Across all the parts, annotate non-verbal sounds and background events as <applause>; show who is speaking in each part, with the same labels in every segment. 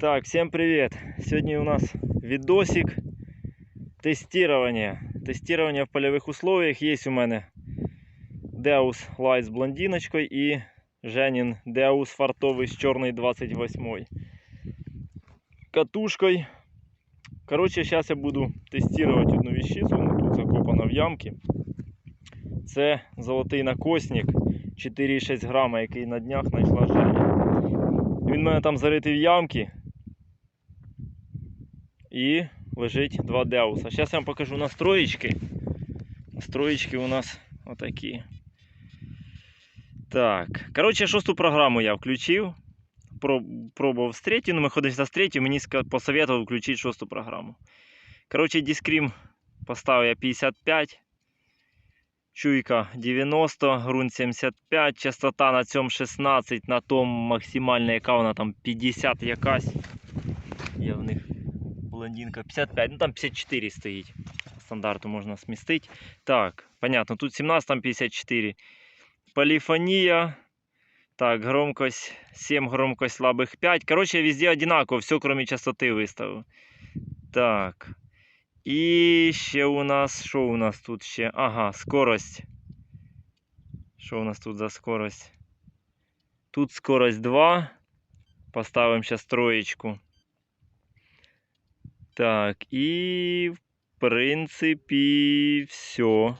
Speaker 1: Так, всем привет! Сегодня у нас видосик тестирования. Тестирование в полевых условиях. Есть у мене Deus Light з блондиночкою і Женін Deus фартовий з чорної 28 катушкой. Короче, сейчас я буду тестировать одну вещицу. Ну, тут закопана в ямки. Це золотий накосник 4,6 грама, який на днях знайшла Женя. Він в мене там заритий в ямки. І лежить два деуса. Зараз я вам покажу настроєчки. Настроєчки у нас отакі. Так. Коротше, шосту програму я включив. Про- Пробував з третьої, ну ми ходили за з третьої, мені посоветував включити шосту програму. Коротше, дискрім поставив я 55. Чуйка 90, грунт 75, частота на цьому 16, на тому максимальна, яка вона там 50 якась. Є в них блондинка 55, ну там 54 стоїть. Стандарту можна смістити. Так, понятно, тут 17, там 54. Полифония. Так, громкость 7, громкость слабых 5. Короче, везде одинаково, все кроме частоты выставил. Так. І ще у нас, що у нас тут ще? Ага, скорость. Що у нас тут за скорость? Тут скорость 2. Поставим сейчас троечку. Так, і в принципі все.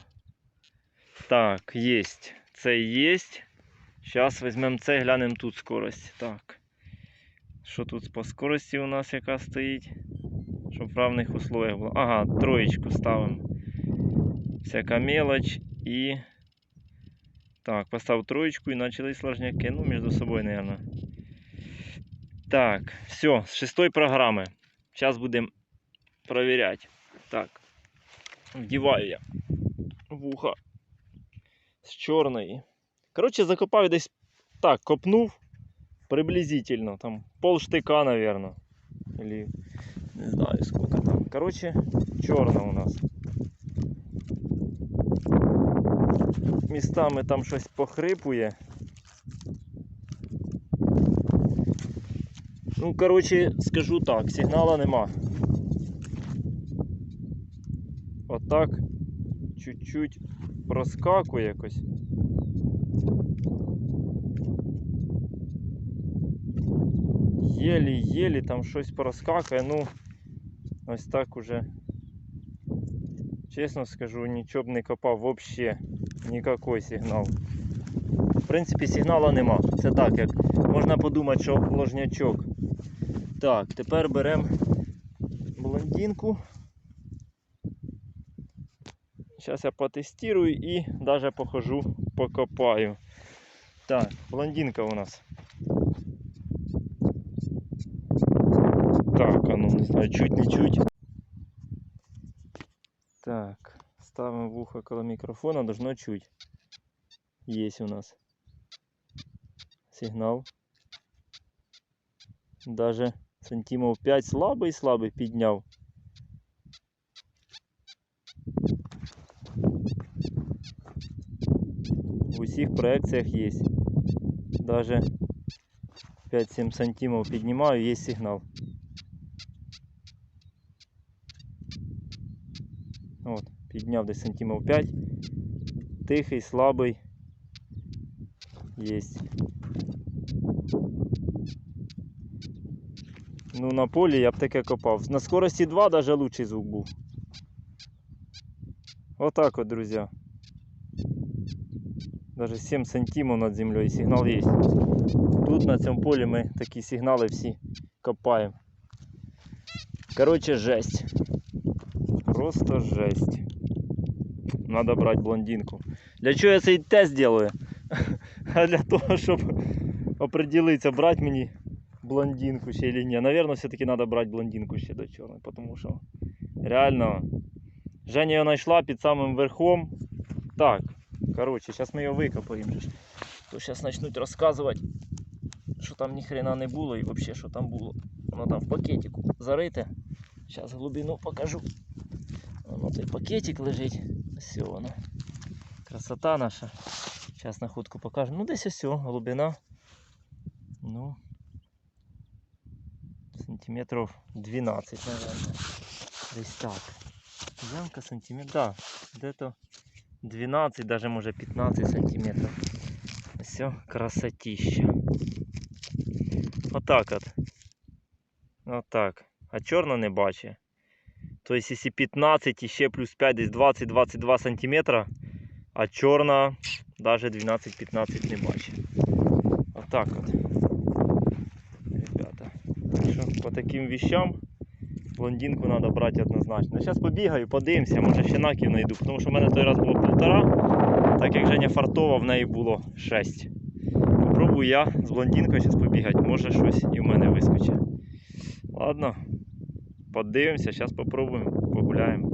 Speaker 1: Так, есть. Це есть. Сейчас візьмемо це, глянемо тут скорость. Так. Що тут по скорості у нас яка стоїть? Щоб в равних условиях було. Ага, троєчку ставимо. Всяка мелочь і. Так, поставив троєчку і почали сложняки. Ну, між собою, наверное. Так, все, з шестої програми. Зараз будемо проверять. Так. Вдіваю я вуха з чорної. Коротше, закопав десь так, копнув приблизительно. Там пол штика, наверное. Или не знаю сколько там. Короче, чорна у нас. Містами там щось похрипує. Ну, короче, скажу так, сигнала нема. Отак чуть-чуть проскакує якось. Єлі-єлі там щось проскакує, ну ось так уже. Чесно скажу, нічого б не копав вообще ніякий сигнал. В принципі, сигнала нема. Це так, як можна подумати, що ложнячок. Так, тепер беремо блондинку. Зараз я потестирую і навіть похожу, покопаю. Так, блондинка у нас. Так, а ну не знаю, чуть не чуть. Так, ставимо вухо коло микрофона, должно чуть. Есть у нас сигнал. Даже сантимов 5 слабый-слабый підняв. В усіх проекціях є. Даже 5-7 сантимов піднімаю, є сигнал. От, підняв десь сантимов 5. Тихий, слабий. Єсть. Ну на полі я б таке копав. На скорості 2 даже лучший звук був. Отак от, друзі. Даже 7 сантимов над землею сигнал є. Тут на цьому полі ми такі сигнали всі копаємо. Короче, жесть. Просто жесть. Надо брать блондинку. Для чого я цей тест делаю? <laughs> А для того, щоб определитися, брать мені блондинку ще или ні. Наверное, все-таки надо брать блондинку ще до чорної, тому що реально Женя її знайшла під самим верхом. Так, короче, зараз ми її викопаємо. же ж. То зараз почнуть розказувати, що там ні хрена не було і взагалі що там було. Воно там в пакетику зарите. Зараз глибину покажу. Воно той пакетик лежить. Ось воно. Красота наша. Зараз находку покажу. Ну десь ось, глибина. Ну. сантиметрів 12, наверное. Десь так. Ямка сантиметр, да, где-то 12, даже може 15 сантиметрів. Все, красотища. Отак от. Отак. А чорна не бачить. Тобто, якщо 15 і ще плюс 5, десь 20-22 сантиметра, а чорна навіть 12-15 не бачить. Отак от. Ребята. Так що по таким вещам блондинку треба брати однозначно. Зараз побігаю, подивимося, може ще наків знайду, тому що в мене той раз було півтора, так як Женя фартова, в неї було 6. Попробую я з блондинкою зараз побігати, може щось і в мене вискочить. Ладно, подивимося, зараз попробуємо, погуляємо.